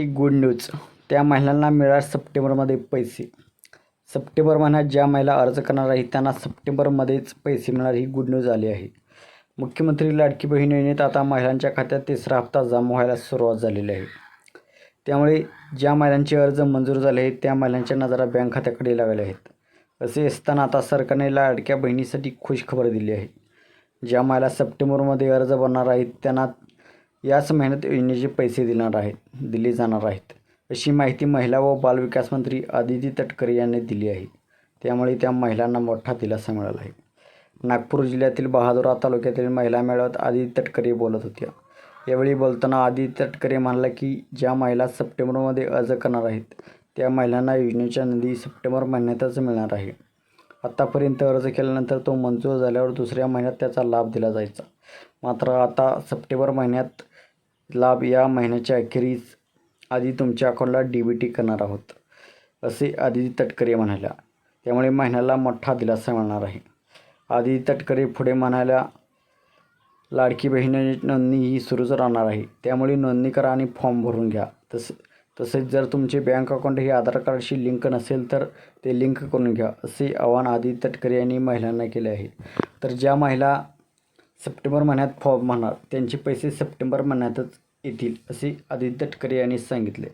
एक good news त्या महिलांना मिळणार सप्टेंबरमध्ये पैसे. सप्टेंबर महिन्यात ज्या महिला अर्ज करणार आहेत त्यांना सप्टेंबरमध्येच पैसे मिळणार ही गुड न्यूज आली आहे. मुख्यमंत्री लाडकी बहीण योजनेत आता महिलांच्या खात्यात तिसरा हप्ता जमा व्हायला सुरुवात झालेली आहे. त्यामुळे ज्या महिलांचे अर्ज मंजूर झाले आहेत त्या महिलांच्या नजरा बँक खात्याकडे लागल्या आहेत. असे असताना आता सरकारने लाडक्या बहिणीसाठी खुश खबर दिली आहे. ज्या महिला सप्टेंबरमध्ये अर्ज भरणार आहेत त्यांना याच महिन्यात योजनेचे पैसे देणार आहेत दिले जाणार आहेत. अशी माहिती महिला व बालविकास मंत्री आदिती तटकरे यांनी दिली आहे. त्यामुळे त्या महिलांना मोठा दिलासा मिळाला आहे. नागपूर जिल्ह्यातील बहादुरा तालुक्यातील महिला मेळाव्यात आदिती तटकरे बोलत होत्या. यावेळी बोलताना आदिती तटकरे म्हणाला की ज्या महिला सप्टेंबरमध्ये अर्ज करणार आहेत त्या महिलांना योजनेच्या निधी सप्टेंबर महिन्यातच मिळणार आहे. आत्तापर्यंत अर्ज केल्यानंतर तो मंजूर झाल्यावर दुसऱ्या महिन्यात त्याचा लाभ दिला जायचा. मात्र आता सप्टेंबर महिन्यात लाभ या महिन्याच्या अखेरीस आधी तुमच्या अकाउंटला डी बी टी करणार आहोत असे आदिती तटकरे म्हणाल्या. त्यामुळे महिन्याला मोठा दिलासा मिळणार आहे. आदिती तटकरे पुढे म्हणाल्या लाडकी बहीण नोंदणी ही सुरूच राहणार आहे. त्यामुळे नोंदणी करा आणि फॉर्म भरून घ्या. तसे तसेच जर तुमचे बँक अकाउंट हे आधार कार्डशी लिंक नसेल तर ते लिंक करून घ्या असे आवाहन आदिती तटकरे यांनी महिलांना केले आहे. तर ज्या महिला सप्टेंबर महिन्यात फॉर्म भरणार त्यांचे पैसे सप्टेंबर महिन्यातच येतील असे आदित्य तटकरे यांनी सांगितले.